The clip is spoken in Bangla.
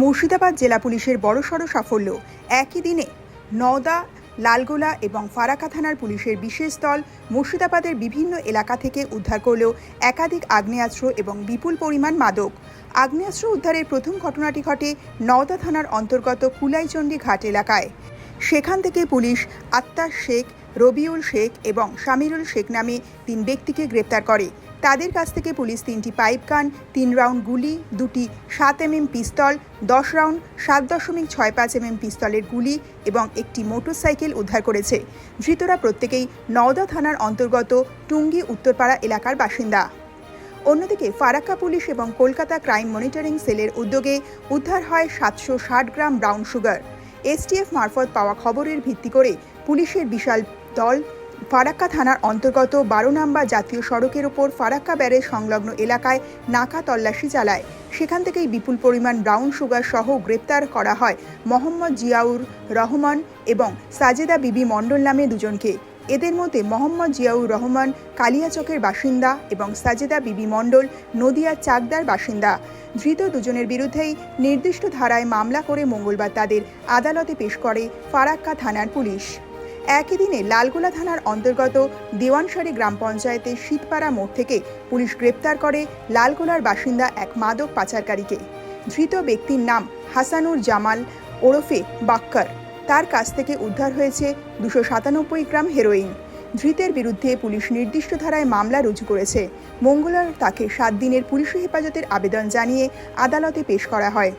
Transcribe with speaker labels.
Speaker 1: মুর্শিদাবাদ জেলা পুলিশের বড়সড় সাফল্য একই দিনে নওদা, লালগোলা এবং ফারাকা থানার পুলিশের বিশেষ দল মুর্শিদাবাদের বিভিন্ন এলাকা থেকে উদ্ধার করলেও একাধিক আগ্নেয়াস্ত্র এবং বিপুল পরিমাণ মাদক। আগ্নেয়াস্ত্র উদ্ধারের প্রথম ঘটনাটি ঘটে নওদা থানার অন্তর্গত কুলাইচণ্ডী ঘাট এলাকায়। সেখান থেকে পুলিশ আত্মার শেখ রবিউল শেখ এবং শামিরুল শেখ নামে তিন ব্যক্তিকে গ্রেপ্তার করে। তাদের কাছ থেকে পুলিশ তিনটি পাইপ গান, তিন রাউন্ড গুলি, দুটি সাত এমএম পিস্তল, দশ রাউন্ড সাত দশমিক ছয় পাঁচ এমএম পিস্তলের গুলি এবং একটি মোটরসাইকেল উদ্ধার করেছে। ধৃতরা প্রত্যেকেই নওদা থানার অন্তর্গত টুঙ্গি উত্তরপাড়া এলাকার বাসিন্দা। অন্যদিকে ফারাক্কা পুলিশ এবং কলকাতা ক্রাইম মনিটরিং সেলের উদ্যোগে উদ্ধার হয় সাতশো ষাট গ্রাম ব্রাউন সুগার। এসটিএফ মারফত পাওয়া খবরের ভিত্তি করে পুলিশের বিশাল দল ফারাক্কা থানার অন্তর্গত বারো নম্বর জাতীয় সড়কের ওপর ফারাক্কা ব্যারেজ সংলগ্ন এলাকায় নাকা তল্লাশি চালায়। সেখান থেকেই বিপুল পরিমাণ ব্রাউন সুগার সহ গ্রেপ্তার করা হয় মোহাম্মদ জিয়াউর রহমান এবং সাজেদা বিবি মণ্ডল নামে দুজনকে। এদের মধ্যে মোহাম্মদ জিয়াউর রহমান কালিয়াচকের বাসিন্দা এবং সাজেদা বিবি মণ্ডল নদিয়ার চাকদার বাসিন্দা। ধৃত দুজনের বিরুদ্ধেই নির্দিষ্ট ধারায় মামলা করে মঙ্গলবার তাদের আদালতে পেশ করে ফারাক্কা থানার পুলিশ। একই দিনে লালগোলা থানার অন্তর্গত দেওয়ানসারি গ্রাম পঞ্চায়েতের শীতপাড়া মোড় থেকে পুলিশ গ্রেপ্তার করে লালগোলার বাসিন্দা এক মাদক পাচারকারীকে। ধৃত ব্যক্তির নাম হাসানুর জামাল ওরফে বাক্কার। তার কাছ থেকে উদ্ধার হয়েছে দুশো সাতানব্বই গ্রাম হেরোইন। ধৃতের বিরুদ্ধে পুলিশ নির্দিষ্ট ধারায় মামলা রুজু করেছে। মঙ্গলবার তাকে সাত দিনের পুলিশি হেফাজতের আবেদন জানিয়ে আদালতে পেশ করা হয়।